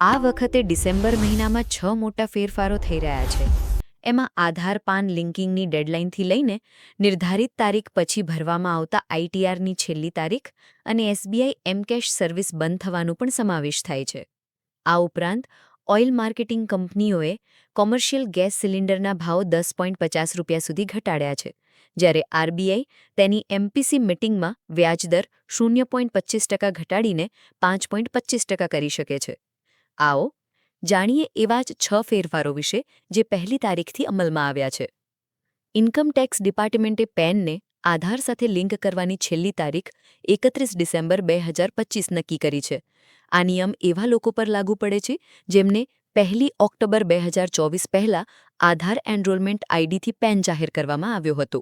આ વખતે ડિસેમ્બર મહિનામાં છ મોટા ફેરફારો થઈ રહ્યા છે. એમાં આધાર, પાન, લિંકિંગની ડેડલાઇનથી લઈને નિર્ધારિત તારીખ પછી ભરવામાં આવતા આઈટીઆરની છેલ્લી તારીખ અને એસબીઆઈ એમકેશ સર્વિસ બંધ થવાનું પણ સમાવેશ થાય છે. આ ઉપરાંત, ઓઇલ માર્કેટિંગ કંપનીઓએ કોમર્શિયલ ગેસ સિલિન્ડરના ભાવ દસ પોઈન્ટ પચાસ રૂપિયા સુધી ઘટાડ્યા છે, જ્યારે આરબીઆઈ તેની એમપીસી મિટિંગમાં વ્યાજદર શૂન્ય પોઈન્ટ પચીસ ટકા ઘટાડીને પાંચ પોઈન્ટ પચીસ ટકા કરી શકે છે. આવો, જાણીએ એવા જ છ ફેરફારો વિશે જે પહેલી તારીખથી અમલમાં આવ્યા છે. ઇન્કમ ટેક્સ ડિપાર્ટમેન્ટે પેનને આધાર સાથે લિંક કરવાની છેલ્લી તારીખ એકત્રીસ ડિસેમ્બર બે હજાર પચીસ નક્કી કરી છે. આ નિયમ એવા લોકો પર લાગુ પડે છે જેમને પહેલી ઓક્ટોબર બે હજાર ચોવીસ પહેલાં આધાર એનરોલમેન્ટ આઈડીથી પેન જાહેર કરવામાં આવ્યો હતો.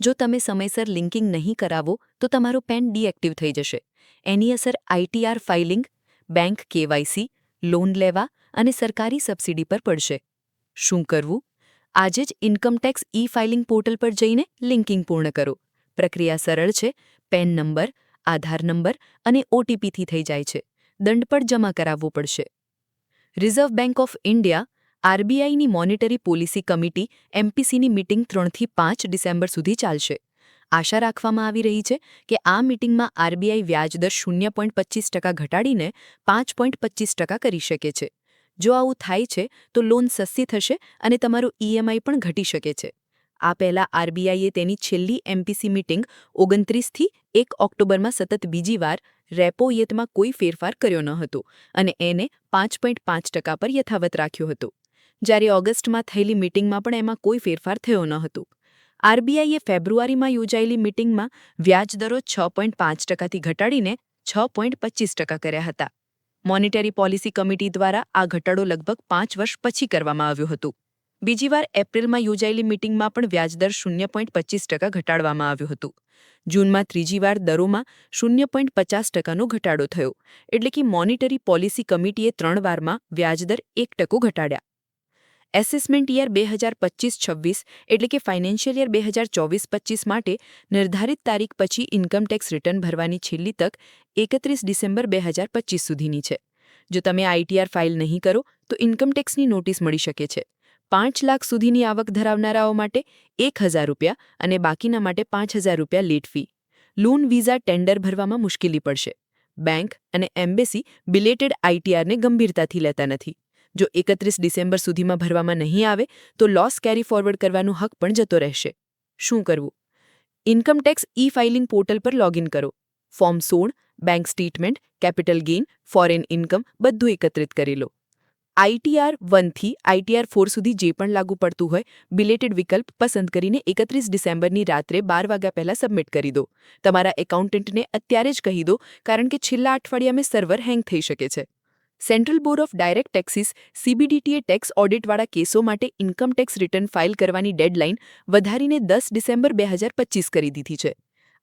જો તમે સમયસર લિંકિંગ નહીં કરાવો તો તમારું પેન ડીએક્ટિવ થઈ જશે. એની અસર ITR filing, bank KYC loan લેવા અને સરકારી સબસિડી પર પડશે. શું કરવું? આજે જ ઇન્કમટેક્સ ઈ ફાઇલિંગ પોર્ટલ પર જઈને લિંકિંગ પૂર્ણ કરો. પ્રક્રિયા સરળ છે, પેન નંબર, આધાર નંબર અને ઓટીપીથી થઈ જાય છે. દંડ પણ જમા કરાવવો પડશે. રિઝર્વ બેંક ઓફ ઇન્ડિયા, આરબીઆઈની મોનિટરી પોલિસી કમિટી, એમપીસીની મિટિંગ ત્રણથી પાંચ ડિસેમ્બર સુધી ચાલશે. આશા રાખવામાં આવી રહી છે કે આ મિટિંગમાં આરબીઆઈ વ્યાજદર શૂન્ય પોઈન્ટ પચીસ ટકા ઘટાડીને પાંચ પોઈન્ટ પચીસ ટકા કરી શકે છે. જો આવું થાય છે, તો લોન સસ્તી થશે અને તમારું ઈએમઆઈ પણ ઘટી શકે છે. આ પહેલા આરબીઆઈએ તેની છેલ્લી એમપીસી મિટિંગ ઓગણત્રીસથી એક ઓક્ટોબરમાં સતત બીજી વાર રેપો યેતમાં કોઈ ફેરફાર કર્યો ન હતો અને એને પાંચ પોઈન્ટ પાંચ ટકા પર યથાવત રાખ્યો હતો. જ્યારે ઓગસ્ટમાં થયેલી મિટિંગમાં પણ એમાં કોઈ ફેરફાર થયો ન હતો. આરબીઆઈએ ફેબ્રુઆરીમાં યોજાયેલી મિટિંગમાં વ્યાજદરો છ પોઈન્ટ પાંચ ટકાથી ઘટાડીને છ પોઈન્ટ પચીસ ટકા કર્યા હતા. મોનિટરી પોલિસી કમિટી દ્વારા આ ઘટાડો લગભગ પાંચ વર્ષ પછી કરવામાં આવ્યો હતો. બીજી વાર એપ્રિલમાં યોજાયેલી મિટિંગમાં પણ વ્યાજદર શૂન્ય પોઈન્ટ પચીસ ટકા ઘટાડવામાં આવ્યો હતો. જૂનમાં ત્રીજી વાર દરોમાં શૂન્ય પોઈન્ટ પચાસ ટકાનો ઘટાડો થયો, એટલે કે મોનિટરી પોલિસી કમિટીએ ત્રણ વારમાં વ્યાજદર એક ટકો ઘટાડ્યા. એસેસમેન્ટ યર બે હજાર પચીસ છવ્વીસ એટલે કે ફાઇનાન્શિયલ યર બે હજાર ચોવીસ પચીસ માટે નિર્ધારિત તારીખ પછી ઇન્કમટેક્સ રિટર્ન ભરવાની છેલ્લી તક એકત્રીસ ડિસેમ્બર બે હજાર પચીસ સુધીની છે. જો તમે આઈટીઆર ફાઇલ નહીં કરો, તો ઇન્કમટેક્સની નોટિસ મળી શકે છે. પાંચ લાખ સુધીની આવક ધરાવનારાઓ માટે એક હજાર રૂપિયા અને બાકીના માટે પાંચ હજાર રૂપિયા late fee. Loan visa tender ભરવામાં મુશ્કેલી પડશે. બેંક અને એમ્બેસી બિલેટેડ આઈટીઆરને ગંભીરતાથી લેતા નથી. જો એકત્રીસ ડિસેમ્બર સુધીમાં ભરવામાં નહીં આવે, તો લોસ કેરી ફોરવર્ડ કરવાનો હક પણ જતો રહેશે. શું કરવું? Income tax e filing portal પર લોગિન કરો. ફોર્મ સોળ bank statement capital gain foreign income બધું એકત્રિત કરી લો. આઈટીઆર વનથી આઈટીઆર ફોર સુધી જે પણ લાગુ પડતું હોય બિલેટેડ વિકલ્પ પસંદ કરીને એકત્રીસ ડિસેમ્બરની રાત્રે બાર વાગ્યા પહેલાં સબમિટ કરી દો. તમારા એકાઉન્ટન્ટને અત્યારે જ કહી દો, કારણ કે છેલ્લા અઠવાડિયામાં સર્વર હેંગ થઈ શકે છે. Central board of direct taxes સીબીડીટીએ tax ઓડિટવાળા કેસો માટે ઇન્કમ ટેક્સ રિટર્ન ફાઇલ કરવાની ડેડલાઇન વધારીને દસ ડિસેમ્બર બે હજાર કરી દીધી છે.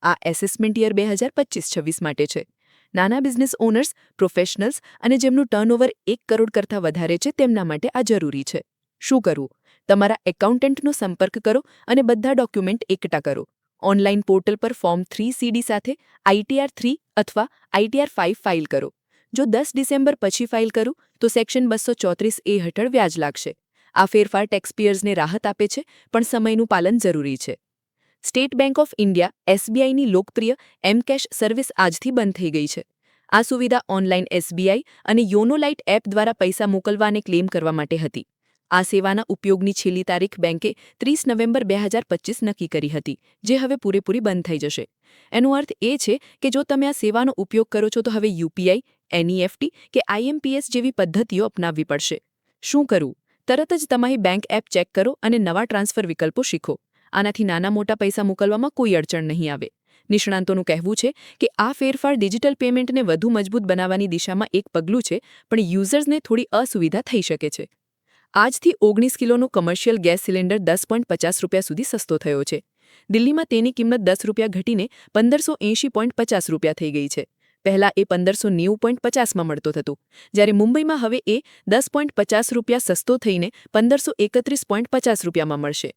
આ એસેસમેન્ટ યર બે હજાર પચીસ માટે છે. નાના બિઝનેસ ઓનર્સ, પ્રોફેશનલ્સ અને જેમનું ટર્નઓવર એક કરોડ કરતાં વધારે છે તેમના માટે આ જરૂરી છે. શું કરવું? તમારા એકાઉન્ટન્ટનો સંપર્ક કરો અને બધા ડોક્યુમેન્ટ એકઠા કરો. ઓનલાઇન પોર્ટલ પર ફોર્મ થ્રી સીડી સાથે આઈટીઆર થ્રી અથવા આઈટીઆર ફાઇવ ફાઇલ કરો. જો દસ ડિસેમ્બર પછી ફાઇલ કરું, તો સેક્શન બસો ચોત્રીસ એ હેઠળ વ્યાજ લાગશે. આ ફેરફાર ટેક્સપેયર્સને રાહત આપે છે, પણ સમયનું પાલન જરૂરી છે. સ્ટેટ બેંક ઓફ ઇન્ડિયા, એસબીઆઈની લોકપ્રિય એમકેશ સર્વિસ આજથી બંધ થઈ ગઈ છે. આ સુવિધા ઓનલાઈન એસબીઆઈ અને યોનો લાઇટ એપ દ્વારા પૈસા મોકલવા અને ક્લેમ કરવા માટે હતી. આ સેવાના ઉપયોગની છેલ્લી તારીખ બેંકે ત્રીસ નવેમ્બર બે હજાર પચીસ નક્કી કરી હતી, જે હવે પૂરેપૂરી બંધ થઈ જશે. એનો અર્થ એ છે કે જો તમે આ સેવાનો ઉપયોગ કરો છો તો હવે યુપીઆઈ એનઈએફટી કે આઈએમપીએસ જેવી પદ્ધતિઓ અપનાવવી પડશે. શું કરવું? તરત જ તમારી બેંક એપ ચેક કરો અને નવા ટ્રાન્સફર વિકલ્પો શીખો. આનાથી નાના મોટા પૈસા મોકલવામાં કોઈ અડચણ નહીં આવે. નિષ્ણાંતોનું કહેવું છે કે આ ફેરફાર ડિજિટલ પેમેન્ટને વધુ મજબૂત બનાવવાની દિશામાં એક પગલું છે, પણ યુઝર્સને થોડી અસુવિધા થઈ શકે છે. આજથી ઓગણીસ કિલોનો કમર્શિયલ ગેસ સિલિન્ડર દસ પોઈન્ટ પચાસ રૂપિયા સુધી સસ્તો થયો છે. દિલ્હીમાં તેની કિંમત દસ રૂપિયા ઘટીને પંદરસો એંશી પોઈન્ટ પચાસ રૂપિયા થઈ ગઈ છે. પહેલા એ પંદરસો નેવું પોઈન્ટ પચાસમાં મળતો થતો જ્યારે મુંબઈમાં હવે એ દસ પોઈન્ટ પચાસ રૂપિયા સસ્તો થઈને પંદરસો એકત્રીસ પોઈન્ટ પચાસ રૂપિયામાં મળશે.